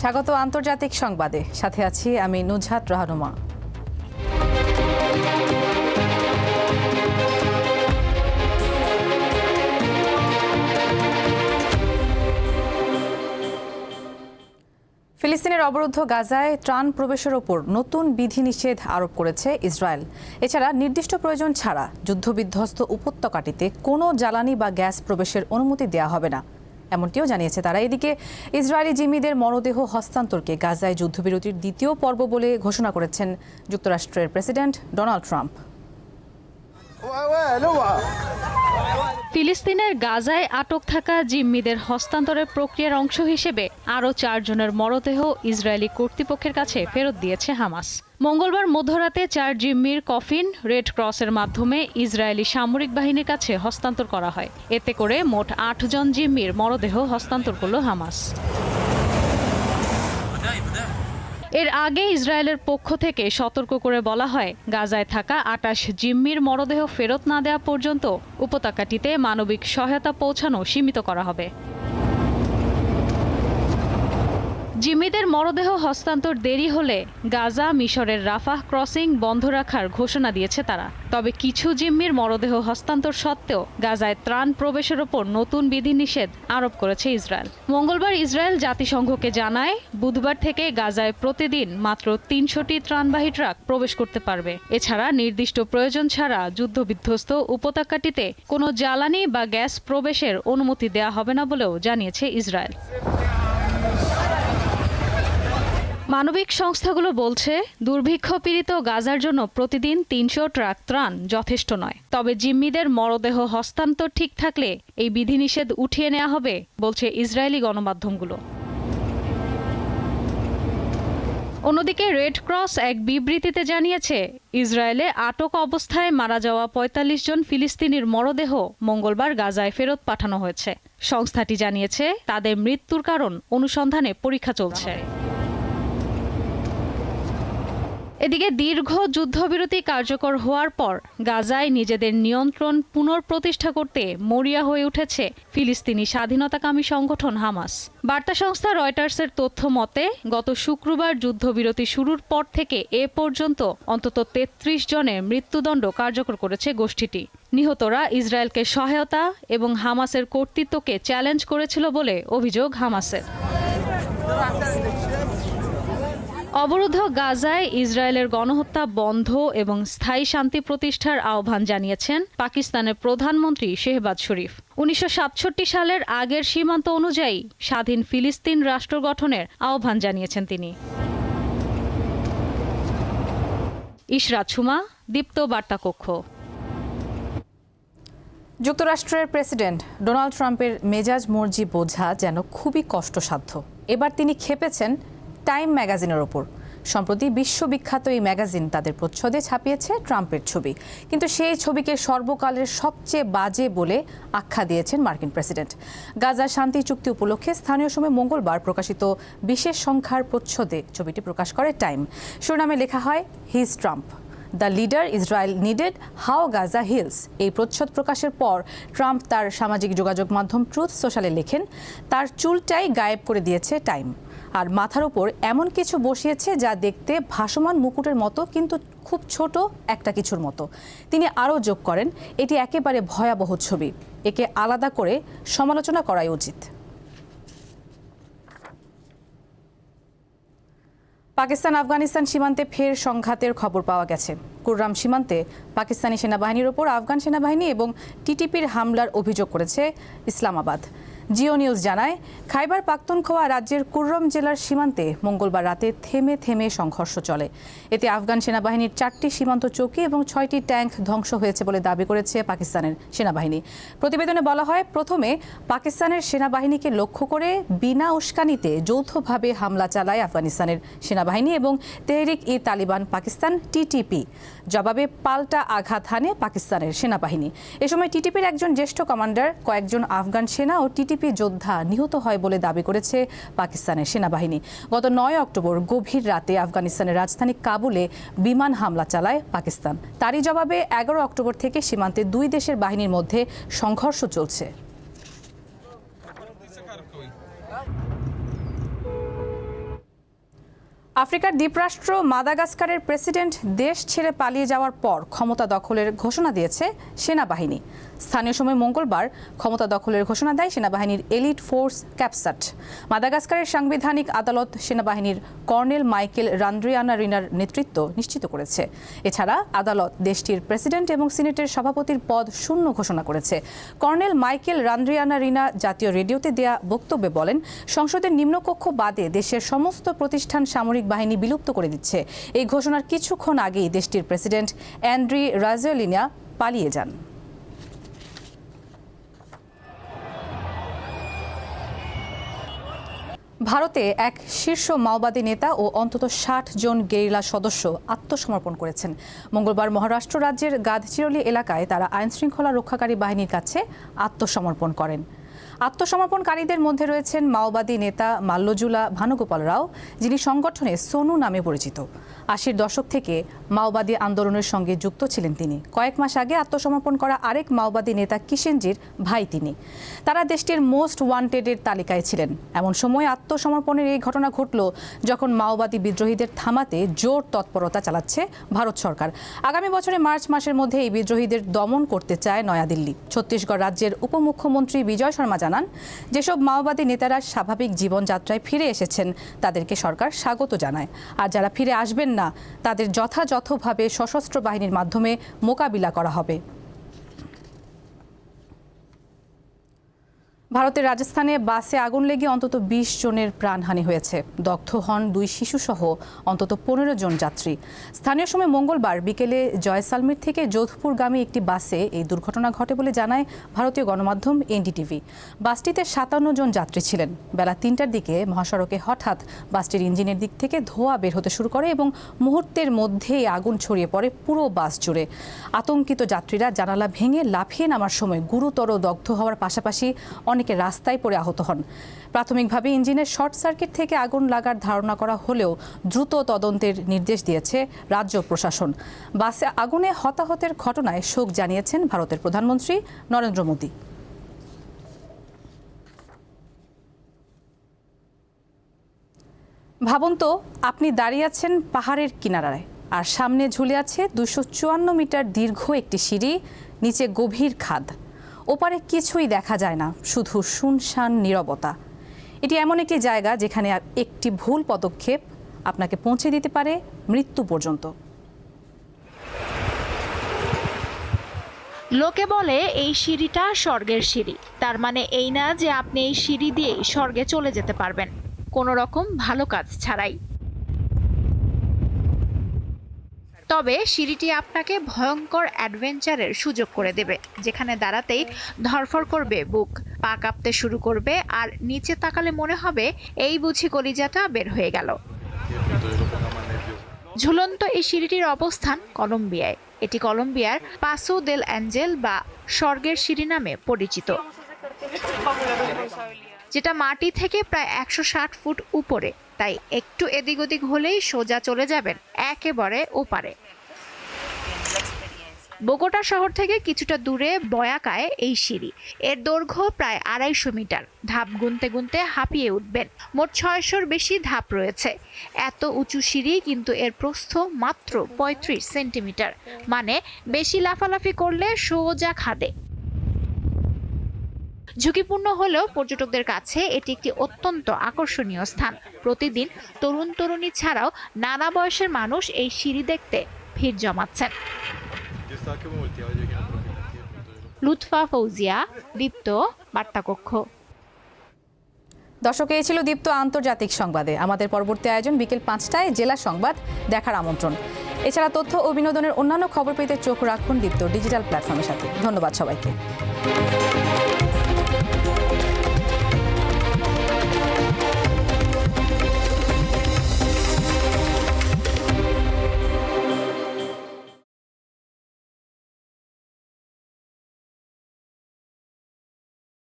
স্বাগত আন্তর্জাতিক সংবাদে। সাথে আছি আমি নুজহাত রাহানুমা। ফিলিস্তিনের অবরুদ্ধ গাজায় ত্রাণ প্রবেশের ওপর নতুন বিধিনিষেধ আরোপ করেছে ইসরায়েল। এছাড়া নির্দিষ্ট প্রয়োজন ছাড়া যুদ্ধবিধ্বস্ত উপত্যকাটিতে কোনো জ্বালানি বা গ্যাস প্রবেশের অনুমতি দেওয়া হবে না। এমনটিও জানিয়েছে তারা। এদিকে ইসরায়েলি জিম্মিদের মরদেহ হস্তান্তরকে গাজায় যুদ্ধবিরতির দ্বিতীয় পর্ব বলে ঘোষণা করেছেন যুক্তরাষ্ট্রের প্রেসিডেন্ট ডোনাল্ড ট্রাম্প। ফিলিস্তিনের গাজায় আটক থাকা জিম্মিদের হস্তান্তরের প্রক্রিয়ার অংশ হিসেবে আরও চারজনের মরদেহ ইসরায়েলি কর্তৃপক্ষের কাছে ফেরত দিয়েছে হামাস। মঙ্গলবার মধ্যরাতে চার জিম্মির কফিন রেড ক্রসের মাধ্যমে ইসরায়েলি সামরিক বাহিনীর কাছে হস্তান্তর করা হয়। এতে করে মোট আটজন জিম্মির মরদেহ হস্তান্তর করল হামাস। এর আগে ইসরায়েলের পক্ষ থেকে সতর্ক করে বলা হয়, গাজায় থাকা আটাশ জিম্মির মরদেহ ফেরত না দেওয়া পর্যন্ত উপত্যকাটিতে মানবিক সহায়তা পৌঁছানো সীমিত করা হবে। জিম্মিদের মরদেহ হস্তান্তর দেরি হলে গাজা, মিশরের রাফাহ ক্রসিং বন্ধ রাখার ঘোষণা দিয়েছে তারা। তবে কিছু জিম্মির মরদেহ হস্তান্তর সত্ত্বেও গাজায় ত্রাণ প্রবেশের ওপর নতুন বিধিনিষেধ আরোপ করেছে ইসরায়েল। মঙ্গলবার ইসরায়েল জাতিসংঘকে জানায়, বুধবার থেকে গাজায় প্রতিদিন মাত্র তিনশোটি ত্রাণবাহী ট্রাক প্রবেশ করতে পারবে। এছাড়া নির্দিষ্ট প্রয়োজন ছাড়া যুদ্ধবিধ্বস্ত উপত্যকাটিতে কোনো জ্বালানি বা গ্যাস প্রবেশের অনুমতি দেওয়া হবে না বলেও জানিয়েছে ইসরায়েল। মানবিক সংস্থাগুলো বলছে, দুর্ভিক্ষ পীড়িত গাজার জন্য প্রতিদিন তিনশো ট্রাক ত্রাণ যথেষ্ট নয়। তবে জিম্মিদের মরদেহ হস্তান্তর ঠিক থাকলে এই বিধিনিষেধ উঠিয়ে নেওয়া হবে, বলছে ইসরায়েলি গণমাধ্যমগুলো। অন্যদিকে রেড ক্রস এক বিবৃতিতে জানিয়েছে, ইসরায়েলে আটক অবস্থায় মারা যাওয়া ৪৫ জন ফিলিস্তিনির মরদেহ মঙ্গলবার গাজায় ফেরত পাঠানো হয়েছে। সংস্থাটি জানিয়েছে, তাদের মৃত্যুর কারণ অনুসন্ধানে পরীক্ষা চলছে। এদিকে দীর্ঘ যুদ্ধবিরতি কার্যকর হওয়ার পর গাজায় নিজেদের নিয়ন্ত্রণ পুনঃপ্রতিষ্ঠা করতে মরিয়া হয়ে উঠেছে ফিলিস্তিনি স্বাধীনতাকামী সংগঠন হামাস। বার্তা সংস্থা রয়টার্সের তথ্য মতে, গত শুক্রবার যুদ্ধবিরতি শুরুর পর থেকে এ পর্যন্ত অন্তত তেত্রিশ জনের মৃত্যুদণ্ড কার্যকর করেছে গোষ্ঠীটি। নিহতরা ইসরায়েলকে সহায়তা এবং হামাসের কর্তৃত্বকে চ্যালেঞ্জ করেছিল বলে অভিযোগ হামাসের। অবরুদ্ধ গাজায় ইসরায়েলের গণহত্যা বন্ধ এবং স্থায়ী শান্তি প্রতিষ্ঠার আহ্বান জানিয়েছেন পাকিস্তানের প্রধানমন্ত্রী শেহবাজ শরীফ। উনিশশো সাতষট্টি সালের আগের সীমান্ত অনুযায়ী স্বাধীন ফিলিস্তিন রাষ্ট্র গঠনের আহ্বান জানিয়েছেন তিনি। ইশরাত দীপ্ত বার্তা কক্ষ যুক্তরাষ্ট্রের প্রেসিডেন্ট ডোনাল্ড ট্রাম্পের মেজাজ মর্জি বোঝা যেন খুবই কষ্টসাধ্য। এবার তিনি খেপেছেন টাইম ম্যাগাজিনের ওপর। সম্প্রতি বিশ্ববিখ্যাত এই ম্যাগাজিন তাদের প্রচ্ছদে ছাপিয়েছে ট্রাম্পের ছবি। কিন্তু সেই ছবিকে সর্বকালের সবচেয়ে বাজে বলে আখ্যা দিয়েছেন মার্কিন প্রেসিডেন্ট। গাজা শান্তি চুক্তি উপলক্ষে স্থানীয় সময় মঙ্গলবার প্রকাশিত বিশেষ সংখ্যার প্রচ্ছদে ছবিটি প্রকাশ করে টাইম। শিরোনামে লেখা হয় his Trump the leader Israel needed how Gaza hills এই প্রচ্ছদ প্রকাশের পর ট্রাম্প তার সামাজিক যোগাযোগ মাধ্যম ট্রুথ সোশ্যালে লেখেন, তার চুলটাই গায়েব করে দিয়েছে টাইম। আর মাথার উপর এমন কিছু বসিয়েছে যা দেখতে ভাসমান মুকুটের মতো, কিন্তু খুব ছোট একটা কিছুর মতো। তিনি আরও যোগ করেন, এটি একেবারে ভয়াবহ ছবি। একে আলাদা করে সমালোচনা করাই উচিত। পাকিস্তান, আফগানিস্তান সীমান্তে ফের সংঘাতের খবর পাওয়া গেছে। কুররাম সীমান্তে পাকিস্তানি সেনাবাহিনীর ওপর আফগান সেনাবাহিনী এবং টিটিপির হামলার অভিযোগ করেছে ইসলামাবাদ। জিও নিউজ জানায়, খাইবার পাখতুনখোয়া রাজ্যের কুররম জেলার সীমান্তে মঙ্গলবার রাতে থেমে থেমে সংঘর্ষ চলে। এতে আফগান সেনাবাহিনীর চারটি সীমান্ত চৌকি এবং ছয়টি ট্যাঙ্ক ধ্বংস হয়েছে বলে দাবি করেছে পাকিস্তানের সেনাবাহিনী। প্রতিবেদনে বলা হয়, প্রথমে পাকিস্তানের সেনাবাহিনীকে লক্ষ্য করে বিনা উস্কানিতে যৌথভাবে হামলা চালায় আফগানিস্তানের সেনাবাহিনী এবং তেহরিক ই তালিবান পাকিস্তান টিটিপি জবাবে পাল্টা আঘাত হানে পাকিস্তানের সেনাবাহিনী। এ সময় টিটিপির একজন জ্যেষ্ঠ কমান্ডার, কয়েকজন আফগান সেনা ও টিটিপি আইটিবিপি যোদ্ধা নিহত হয় বলে দাবি করেছে পাকিস্তানের সেনাবাহিনী। গত নয় অক্টোবর গভীর রাতে আফগানিস্তানের রাজধানী কাবুলে বিমান হামলা চালায় পাকিস্তান। তারই জবাবে এগারো অক্টোবর থেকে সীমান্তে দুই দেশের বাহিনীর মধ্যে সংঘর্ষ চলছে। আফ্রিকার দ্বীপরাষ্ট্র মাদাগাস্কারের প্রেসিডেন্ট দেশ ছেড়ে পালিয়ে যাওয়ার পর ক্ষমতা দখলের ঘোষণা দিয়েছে সেনাবাহিনী। স্থানীয় সময় মঙ্গলবার ক্ষমতা দখলের ঘোষণা দেয় সেনাবাহিনীর এলিট ফোর্স ক্যাপসাট। মাদাগাস্কারের সাংবিধানিক আদালত সেনাবাহিনীর কর্নেল মাইকেল রান্দ্রিয়ানা রিনার নেতৃত্ব নিশ্চিত করেছে। এছাড়া আদালত দেশটির প্রেসিডেন্ট এবং সিনেটের সভাপতির পদ শূন্য ঘোষণা করেছে। কর্নেল মাইকেল রান্দ্রিয়ানা রিনা জাতীয় রেডিওতে দেয়া বক্তব্যে বলেন, সংসদের নিম্নকক্ষ বাদে দেশের সমস্ত প্রতিষ্ঠান সামরিক বাহিনী বিলুপ্ত করে দিচ্ছে। এই ঘোষণার কিছুক্ষণ আগেই দেশটির প্রেসিডেন্ট অ্যান্ড্রি রাজলিনা পালিয়ে যান। ভারতে এক শীর্ষ মাওবাদী নেতা ও অন্তত ষাট জন গেরিলা সদস্য আত্মসমর্পণ করেছেন। মঙ্গলবার মহারাষ্ট্র রাজ্যের গাদচিরলি এলাকায় তারা আইনশৃঙ্খলা রক্ষাকারী বাহিনীর কাছে আত্মসমর্পণ করেন। আত্মসমর্পণকারীদের মধ্যে রয়েছেন মাওবাদী নেতা মাল্যজুলা ভানুগোপাল রাও, যিনি সংগঠনে সোনু নামে পরিচিত। আশির দশক থেকে মাওবাদী আন্দোলনের সঙ্গে যুক্ত ছিলেন তিনি। কয়েক মাস আগে আত্মসমর্পণ করা আরেক মাওবাদী নেতা কিষেনজির ভাই তিনি। তারা দেশটির মোস্ট ওয়ান্টেডের তালিকায় ছিলেন। এমন সময় আত্মসমর্পণের এই ঘটনা ঘটল যখন মাওবাদী বিদ্রোহীদের থামাতে জোর তৎপরতা চালাচ্ছে ভারত সরকার। আগামী বছরের মার্চ মাসের মধ্যে এই বিদ্রোহীদের দমন করতে চায় নয়াদিল্লি। ছত্তিশগড় রাজ্যের উপমুখ্যমন্ত্রী বিজয় শর্মা জানান, যেসব মাওবাদী নেতারা স্বাভাবিক জীবনযাত্রায় ফিরে এসেছেন, তাদেরকে সরকার স্বাগত জানায়। আর যারা ফিরে আসবেন না, তাদের যথাযথভাবে সশস্ত্র বাহিনীর মাধ্যমে মোকাবিলা করা হবে। ভারতের রাজস্থানে বাসে আগুন লেগে অন্তত বিশ জনের প্রাণহানি হয়েছে। দগ্ধ হন দুই শিশুসহ অন্তত পনেরো জন যাত্রী। স্থানীয় সময় মঙ্গলবার বিকেলে জয়সালমির থেকে যোধপুরগামী একটি বাসে এই দুর্ঘটনা ঘটে বলে জানায় ভারতীয় গণমাধ্যম এনডিটিভি। বাসটিতে সাতান্ন জন যাত্রী ছিলেন। বেলা তিনটার দিকে মহাসড়কে হঠাৎ বাসটির ইঞ্জিনের দিক থেকে ধোঁয়া বের হতে শুরু করে এবং মুহূর্তের মধ্যেই আগুন ছড়িয়ে পড়ে পুরো বাস জুড়ে। আতঙ্কিত যাত্রীরা জানালা ভেঙে লাফিয়ে নামার সময় গুরুতর দগ্ধ হওয়ার পাশাপাশি অনেকে রাস্তায় পড়ে আহত হন। প্রাথমিকভাবে ইঞ্জিনের শর্ট সার্কিট থেকে আগুন লাগার ধারণা করা হলেও দ্রুত তদন্তের নির্দেশ দিয়েছে রাজ্য প্রশাসন। বাসে আগুনে হতাহতের ঘটনায় শোক জানিয়েছেন ভারতের প্রধানমন্ত্রী নরেন্দ্র মোদী। ভাবুন তো, আপনি দাঁড়িয়ে আছেন পাহাড়ের কিনারায়, আর সামনে ঝুলে আছে দুশো চুয়ান্ন মিটার দীর্ঘ একটি সিঁড়ি, নিচে গভীর খাদ। ওপারে কিছুই দেখা যায় না, শুধু শুনশান নীরবতা। এটি এমন একটি জায়গা যেখানে একটি ভুল পদক্ষেপ আপনাকে পৌঁছে দিতে পারে মৃত্যু পর্যন্ত। লোকে বলে এই সিঁড়িটা স্বর্গের সিঁড়ি। তার মানে এই না যে আপনি এই সিঁড়ি দিয়েই স্বর্গে চলে যেতে পারবেন। কোনো রকম ভালো কাজ ছাড়াই। তবে সিঁড়িটি আপনাকে ভয়ঙ্কর অ্যাডভেঞ্চারের সুযোগ করে দেবে। যেখানে দাঁড়াতেই ধরফর করবে বুক, পা কাঁপতে শুরু করবে আর নিচে তাকালে মনে হবে এই বুঝি কলিজাটা বের হয়ে গেল। ঝুলন্ত এই সিঁড়িটির অবস্থান কলম্বিয়ায়। এটি কলম্বিয়ার পাসো দেল অ্যাঞ্জেল বা স্বর্গের সিঁড়ি নামে পরিচিত, যেটা মাটি থেকে প্রায় একশো ষাট ফুট উপরে। তাই একটু এদিক ওদিক হলেই সোজা চলে যাবেন একেবারে ওপারে। বোগোটা শহর থেকে কিছুটা দূরে বয়াকায় এই সিঁড়ি। এর দৈর্ঘ্য প্রায় আড়াইশো মিটার। ধাপ গুনতে গুনতে হাঁপিয়ে উঠবেন। মোট ছয়শোর বেশি ধাপ রয়েছে। এত উঁচু সিঁড়ি কিন্তু এর প্রস্থ মাত্র পঁয়ত্রিশ সেন্টিমিটার। মানে বেশি লাফালাফি করলে সোজা খাদে। ঝুঁকিপূর্ণ হলেও পর্যটকদের কাছে এটি একটি অত্যন্ত আকর্ষণীয় স্থান। প্রতিদিন তরুণ তরুণী ছাড়াও নানা বয়সের মানুষ এই সিঁড়ি দেখতে ভিড় জমাচ্ছেন। লুৎফা ফৌজিয়া দীপ্ত বার্তাকক্ষ। দর্শক এই ছিল দীপ্ত আন্তর্জাতিক সংবাদে। আমাদের পরবর্তী আয়োজন বিকেল পাঁচটায় জেলা সংবাদ দেখার আমন্ত্রণ। এছাড়া তথ্য ও বিনোদনের অন্যান্য খবর পেতে চোখ রাখুন দীপ্ত ডিজিটাল প্ল্যাটফর্মের সাথে। ধন্যবাদ সবাইকে।